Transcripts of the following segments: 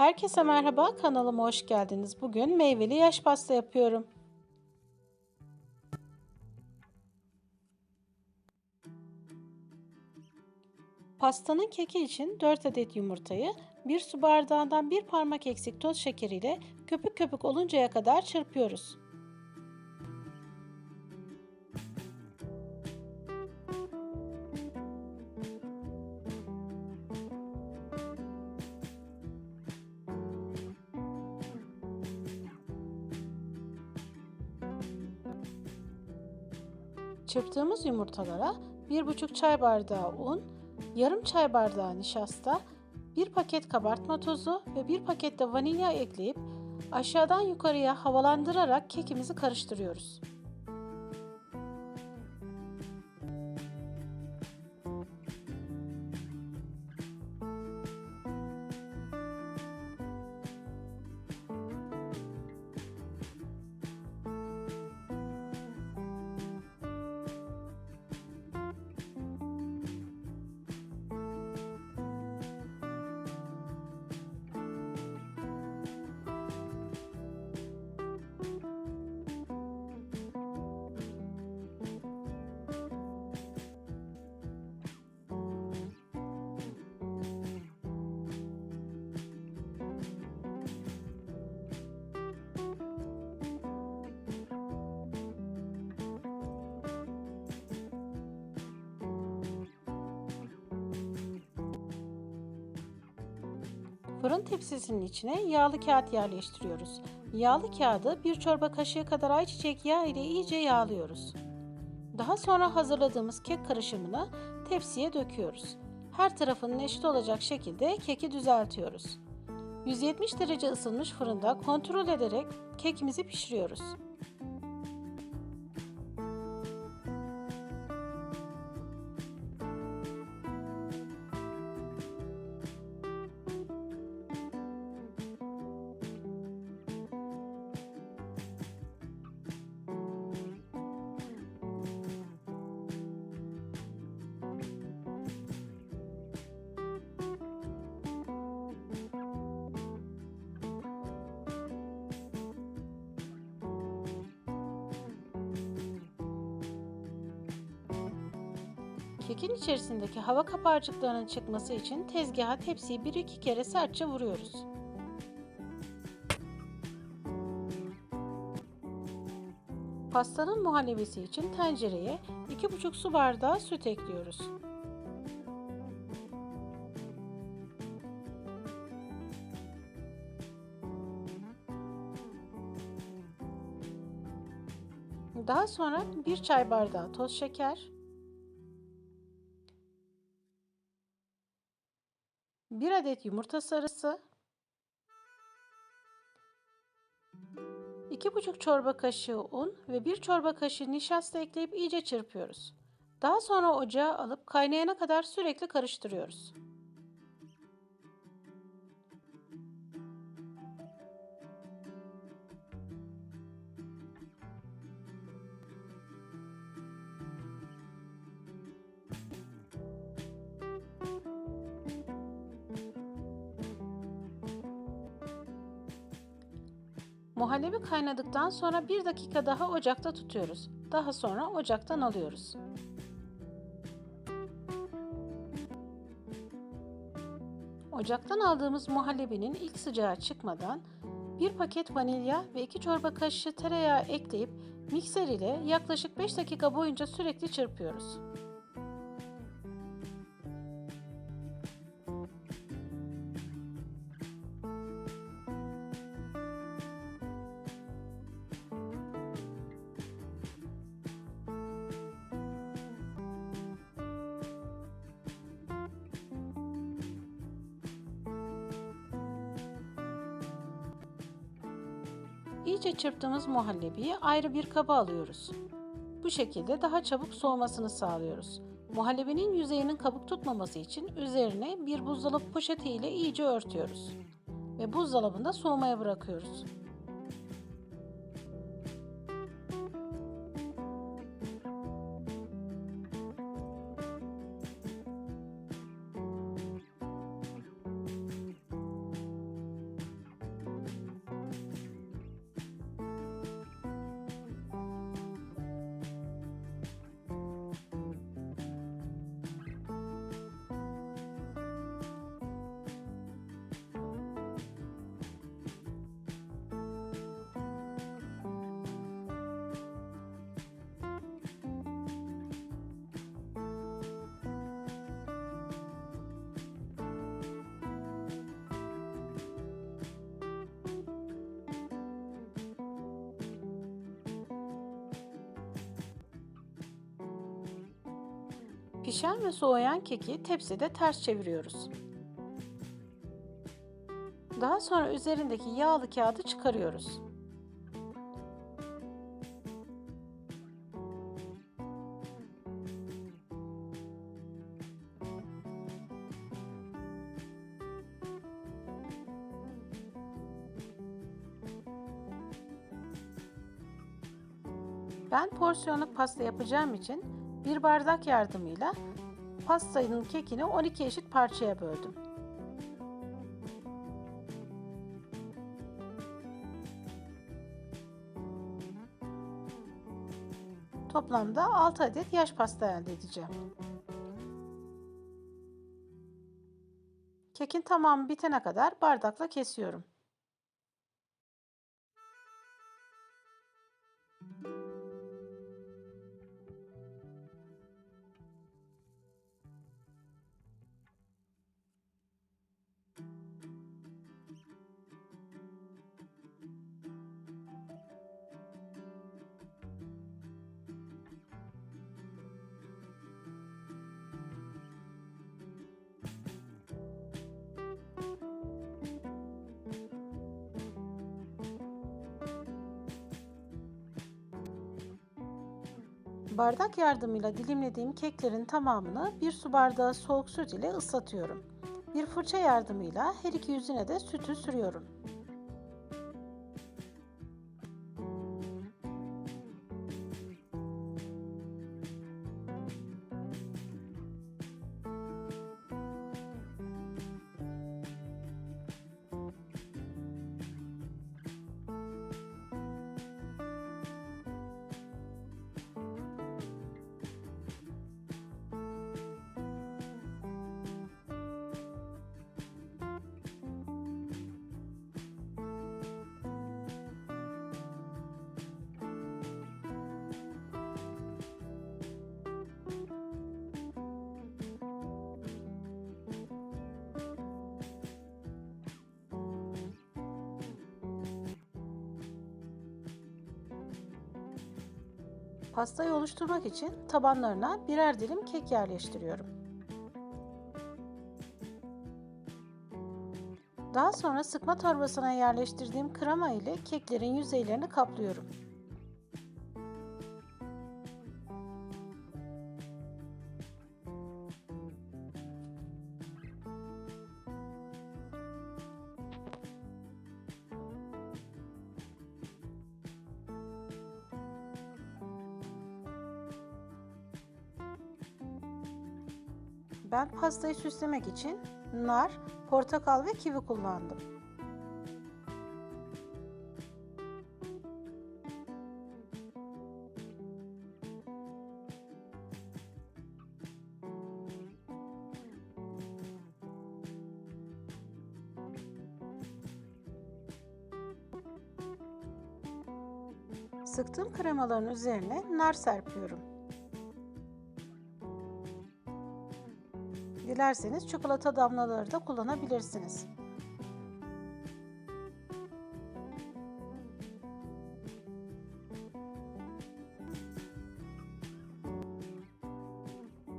Herkese merhaba, kanalıma hoş geldiniz. Bugün meyveli yaş pasta yapıyorum. Pastanın keki için 4 adet yumurtayı 1 su bardağından 1 parmak eksik toz şekeriyle köpük köpük oluncaya kadar çırpıyoruz. Çırptığımız yumurtalara 1,5 çay bardağı un, yarım çay bardağı nişasta, 1 paket kabartma tozu ve 1 paket de vanilya ekleyip aşağıdan yukarıya havalandırarak kekimizi karıştırıyoruz. Fırın tepsisinin içine yağlı kağıt yerleştiriyoruz. Yağlı kağıdı bir çorba kaşığı kadar ayçiçek yağı ile iyice yağlıyoruz. Daha sonra hazırladığımız kek karışımını tepsiye döküyoruz. Her tarafının eşit olacak şekilde keki düzeltiyoruz. 170 derece ısınmış fırında kontrol ederek kekimizi pişiriyoruz. Kekin içerisindeki hava kaparcıklarının çıkması için tezgaha tepsiyi bir iki kere sertçe vuruyoruz. Pastanın muhallebisi için tencereye 2,5 su bardağı süt ekliyoruz. Daha sonra 1 çay bardağı toz şeker, 1 adet yumurta sarısı, 2,5 çorba kaşığı un ve 1 çorba kaşığı nişasta ekleyip iyice çırpıyoruz. Daha sonra ocağa alıp kaynayana kadar sürekli karıştırıyoruz. Muhallebi kaynadıktan sonra 1 dakika daha ocakta tutuyoruz. Daha sonra ocaktan alıyoruz. Ocaktan aldığımız muhallebinin ilk sıcağı çıkmadan 1 paket vanilya ve 2 çorba kaşığı tereyağı ekleyip mikser ile yaklaşık 5 dakika boyunca sürekli çırpıyoruz. İyice çırptığımız muhallebiyi ayrı bir kaba alıyoruz. Bu şekilde daha çabuk soğumasını sağlıyoruz. Muhallebinin yüzeyinin kabuk tutmaması için üzerine bir buzdolabı poşeti ile iyice örtüyoruz ve buzdolabında soğumaya bırakıyoruz. Pişen ve soğuyan keki tepside ters çeviriyoruz. Daha sonra üzerindeki yağlı kağıdı çıkarıyoruz. Ben porsiyonluk pasta yapacağım için bir bardak yardımıyla pastanın kekini 12 eşit parçaya böldüm. Toplamda 6 adet yaş pasta elde edeceğim. Kekin tamamı bitene kadar bardakla kesiyorum. Bardak yardımıyla dilimlediğim keklerin tamamını bir su bardağı soğuk süt ile ıslatıyorum. Bir fırça yardımıyla her iki yüzüne de sütü sürüyorum. Pastayı oluşturmak için tabanlarına birer dilim kek yerleştiriyorum. Daha sonra sıkma torbasına yerleştirdiğim krema ile keklerin yüzeylerini kaplıyorum. Ben pastayı süslemek için nar, portakal ve kivi kullandım. Sıktığım kremaların üzerine nar serpiyorum. Dilerseniz çikolata damlaları da kullanabilirsiniz.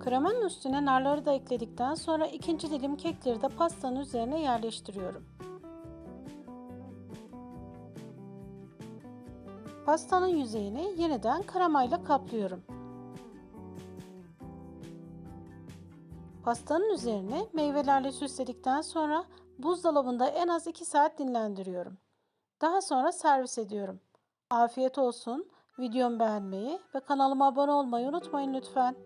Kremanın üstüne narları da ekledikten sonra ikinci dilim kekleri de pastanın üzerine yerleştiriyorum. Pastanın yüzeyini yeniden kremayla kaplıyorum. Pastanın üzerine meyvelerle süsledikten sonra buzdolabında en az 2 saat dinlendiriyorum. Daha sonra servis ediyorum. Afiyet olsun. Videomu beğenmeyi ve kanalıma abone olmayı unutmayın lütfen.